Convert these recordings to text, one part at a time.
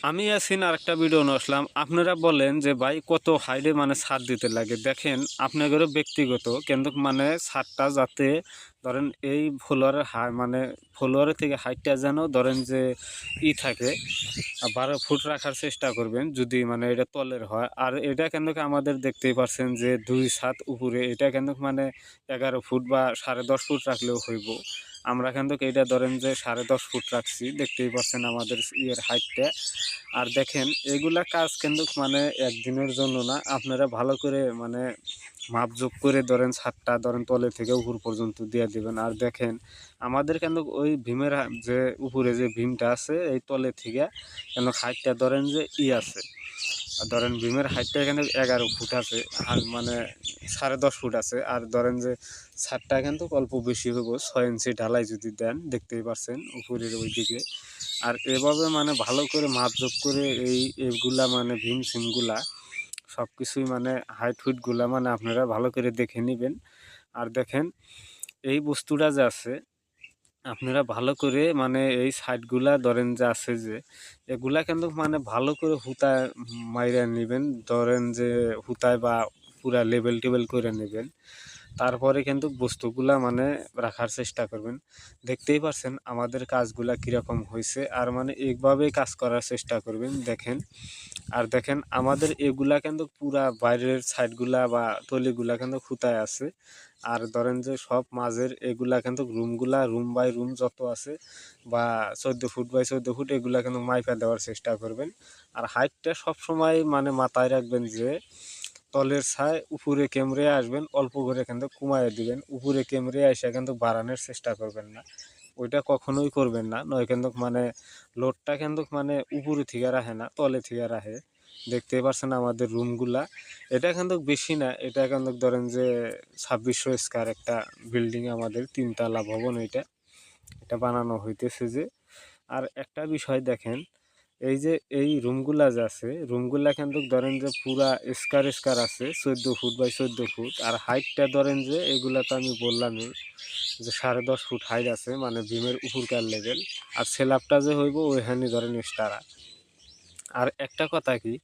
আমি আছেন আরেকটা ভিডিও আসলাম। আপনারা বলেন যে, ভাই, কত হাইডে মানে ছাদ দিতে লাগে? দেখেন, আপনাদেরও ব্যক্তিগত, কিন্তু মানে ছাদটা যাতে, ধরেন এই ফ্লোয়ারের হাই মানে ফ্লোয়ারের থেকে হাইটটা যেন, ধরেন যে, ই থাকে বারো ফুট রাখার চেষ্টা করবেন, যদি মানে এটা তলের হয়। আর এটা কিন্তু আমাদের দেখতেই পারছেন যে, দুই সাত উপরে, এটা কিন্তু মানে এগারো ফুট বা সাড়ে দশ ফুট রাখলেও হইব। আমরা কিন্তু এটা ধরেন যে সাড়ে দশ ফুট রাখছি, দেখতেই পাচ্ছেন আমাদের ইয়ের হাইটটা আর দেখেন, এগুলা কাজ কিন্তু মানে একদিনের জন্য না, আপনারা ভালো করে মানে মাপজোপ করে ধরেন ছাদটা ধরেন তলে থেকে উপর পর্যন্ত দিয়ে দিবেন। আর দেখেন, আমাদের কিন্তু ওই ভীমের যে উপরে যে ভীমটা আছে, এই তলে থেকে কেন হাইটটা ধরেন যে ই আছে। ধরেন ভীমের হাইটটা এখানে এগারো ফুট আছে। আর মানে সাড়ে দশ ফুট আছে। আর ধরেন যে ছাদটা কিন্তু অল্প বেশি হইব, ছয় ইঞ্চি ঢালাই যদি দেন, দেখতেই পারছেন উপরের ওই দিকে আর এভাবে মানে ভালো করে মাপজোপ করে এই এগুলা মানে ভীম সিমগুলা সব কিছুই মানে হাইট হুইটগুলা মানে আপনারা ভালো করে দেখে নেবেন। আর দেখেন, এই বস্তুটা যে আছে আপনারা ভালো করে মানে এই সাইডগুলা ধরেন যে আছে যে, এগুলা কিন্তু মানে ভালো করে হুতায় মাইরা নেবেন। ধরেন যে হুতায় বা পুরা লেবেল টেবেল করে নেবেন। তারপরে কিন্তু বস্তুগুলা মানে রাখার চেষ্টা করবেন। দেখতেই পারছেন আমাদের কাজগুলা কীরকম হয়েছে আর মানে এইভাবেই কাজ করার চেষ্টা করবেন, দেখেন। আর দেখেন আমাদের এগুলা কিন্তু পুরা বাইরের সাইডগুলা বা তলিগুলা কিন্তু খুঁতায় আছে। আর ধরেন যে সব মাঝের এগুলা কিন্তু রুমগুলা রুম বাই রুম যত আছে বা চোদ্দ ফুট বাই চোদ্দ ফুট এগুলা কিন্তু মাইপা দেওয়ার চেষ্টা করবেন। আর হাইটটা সবসময় মানে মাথায় রাখবেন যে তলের ছায় উপরে কেমরে আসবেন, অল্প করে কিন্তু কমায় দিবেন। উপরে কেমরে এসে কিন্তু বাড়ানোর চেষ্টা করবেন না। ওইটা কখনোই করবেন না। নয় কিন্তু মানে লোডটা কিন্তু মানে উপরে থেকে রাখে না, তলে থেকে রাখে। দেখতেই পারছেন আমাদের রুমগুলা। এটা কিন্তু বেশি না। এটা কিন্তু ধরেন যে ছাব্বিশশো স্কোয়ার একটা বিল্ডিং আমাদের, তিনতলা ভবন এটা। এটা বানানো হইতেছে যে। আর একটা বিষয় দেখেন এই যে এই রুমগুলা যে আছে রুমগুলা কিন্তু ধরেন যে পুরা স্কার স্কার আছে, চোদ্দ ফুট বাই চোদ্দ ফুট। আর হাইটটা ধরেন যে এগুলা তো আমি বললামই যে সাড়ে দশ ফুট হাইট আছে মানে ভীমের উপরকার লেভেল আর সেলাপটা যে হইব ওইখানে ধরেন স্টারা আর একটা কথা কি,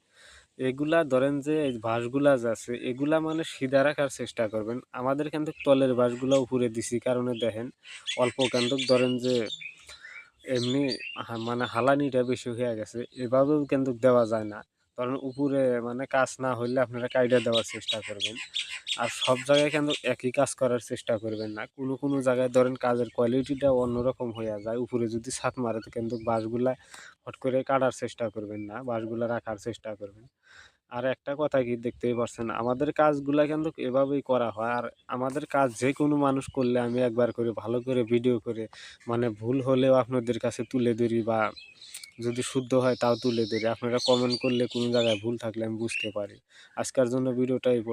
এগুলা ধরেন যে এই বাঁশগুলা যে আছে, এগুলা মানে সিধা রাখার চেষ্টা করবেন। আমাদের কিন্তু তলের বাঁশগুলা উপরে দিছি, কারণে দেখেন অল্প কিন্তু ধরেন যে এমনি মানে হালানিটা বেশি হয়ে গেছে। এভাবেও কিন্তু দেওয়া যায় না। কারণ উপরে মানে কাজ না হইলে আপনারা কাইডা দেওয়ার চেষ্টা করবেন। আর সব জায়গায় কিন্তু একই কাজ করার চেষ্টা করবেন না। কোনো কোনো জায়গায় ধরেন কাজের কোয়ালিটিটা অন্যরকম হয়ে যায়। উপরে যদি ছাদ মারে তো কিন্তু বাঁশগুলা হট করে কাটার চেষ্টা করবেন না বাঁশগুলা রাখার চেষ্টা করবেন। আর একটা কথা কি দেখতেই পারছেন, আমাদের কাজগুলা কিন্তু এভাবেই করা হয় আর আমাদের কাজ যে কোনো মানুষ করলে আমি একবার করে ভালো করে ভিডিও করে মানে ভুল হলেও আপনাদের কাছে তুলে ধরি বা যদি শুদ্ধ হয় তাও তুলে ধরি আপনারা কমেন্ট করলে কোনো জায়গায় ভুল থাকলে আমি বুঝতে পারি আজকের জন্য ভিডিওটা এই পর্যন্ত।